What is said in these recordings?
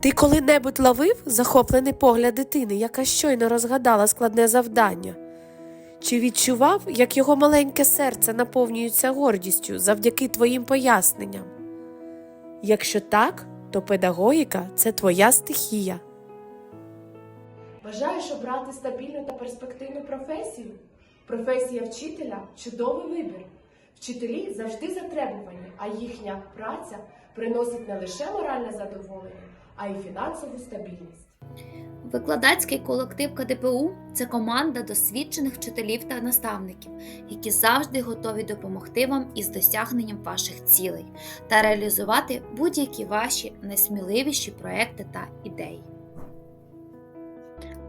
Ти коли-небудь ловив захоплений погляд дитини, яка щойно розгадала складне завдання? Чи відчував, як його маленьке серце наповнюється гордістю завдяки твоїм поясненням? Якщо так, то педагогіка це твоя стихія. Бажаєш обрати стабільну та перспективну професію? Професія вчителя чудовий вибір. Вчителі завжди затребувані, а їхня праця приносить не лише моральне задоволення, а й фінансову стабільність. Викладацький колектив КДПУ це команда досвідчених вчителів та наставників, які завжди готові допомогти вам із досягненням ваших цілей та реалізувати будь-які ваші найсміливіші проекти та ідеї.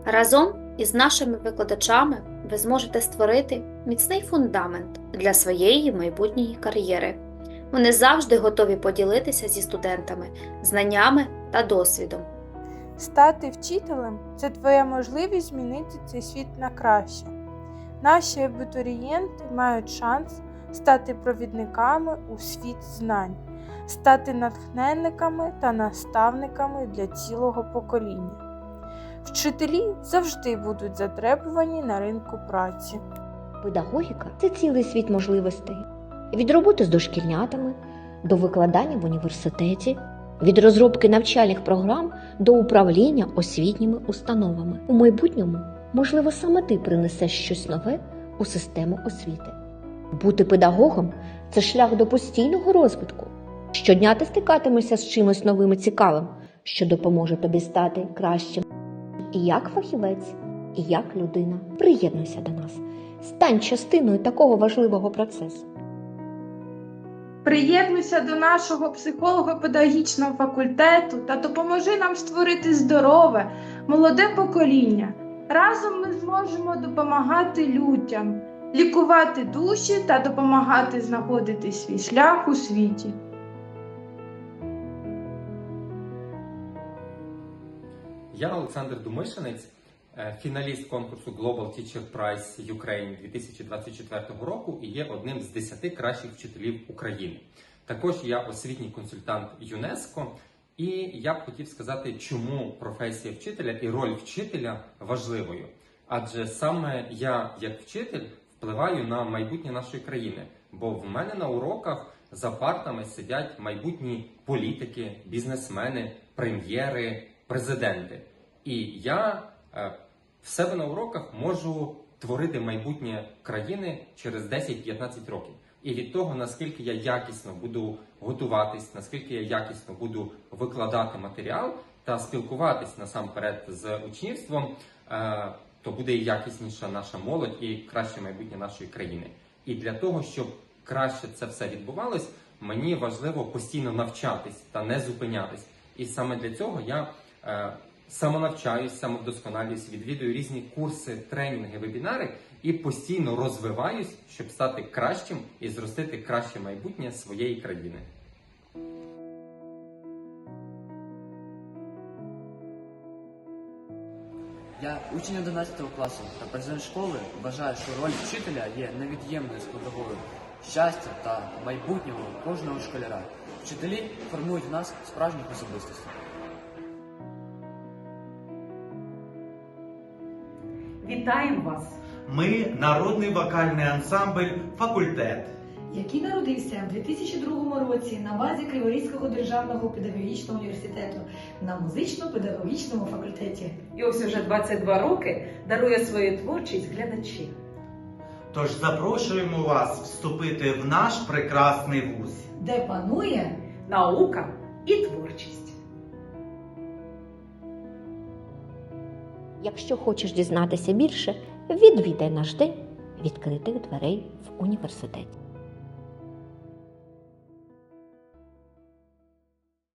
Разом із нашими викладачами ви зможете створити міцний фундамент для своєї майбутньої кар'єри. Вони завжди готові поділитися зі студентами знаннями та досвідом. Стати вчителем це твоя можливість змінити цей світ на краще. Наші абітурієнти мають шанс стати провідниками у світ знань, стати натхненниками та наставниками для цілого покоління. Вчителі завжди будуть затребувані на ринку праці. Педагогіка це цілий світ можливостей. Від роботи з дошкільнятами до викладання в університеті, від розробки навчальних програм до управління освітніми установами. У майбутньому, можливо, саме ти принесеш щось нове у систему освіти. Бути педагогом це шлях до постійного розвитку. Щодня ти стикатимешся з чимось новим і цікавим, що допоможе тобі стати кращим і як фахівець, і як людина. Приєднуйся до нас. Стань частиною такого важливого процесу. Приєднуйся до нашого психолого-педагогічного факультету та допоможи нам створити здорове, молоде покоління. Разом ми зможемо допомагати людям, лікувати душі та допомагати знаходити свій шлях у світі. Я Олександр Думишинець, е, фіналіст конкурсу Global Teacher Prize Ukraine 2024 року і є одним з 10 кращих вчителів України. Також я освітній консультант ЮНЕСКО, і я б хотів сказати, чому професія вчителя і роль вчителя важливою. Адже саме я, як вчитель, впливаю на майбутнє нашої країни, бо в мене на уроках за партами сидять майбутні політики, бізнесмени, прем'єри, президенти. І я е, в себе на уроках можу творити майбутнє країни через 10-15 років. І від того, наскільки я якісно буду готуватись, наскільки я якісно буду викладати матеріал та спілкуватись насамперед з учнівством, е, то буде якісніша наша молодь і краще майбутнє нашої країни. І для того, щоб краще це все відбувалось, мені важливо постійно навчатись та не зупинятись. І саме для цього я самонавчаюсь, самовдосконалююсь, відвідую різні курси, тренінги, вебінари і постійно розвиваюсь, щоб стати кращим і зростити краще майбутнє своєї країни. Я учень 11 класу та президент школи вважаю, що роль вчителя є невід'ємною складовою щастя та майбутнього кожного школяра. Вчителі формують в нас справжніх особистостей. Вітаємо вас! Ми народний вокальний ансамбль Факультет. який народився в 2002 році на базі Криворізького державного педагогічного університету на музично-педагогічному факультеті. І ось уже 22 роки дарує свою творчість глядачі. Тож запрошуємо вас вступити в наш прекрасний вуз. де панує наука і творчість. Якщо хочеш дізнатися більше, відвідай наш день відкритих дверей в університеті.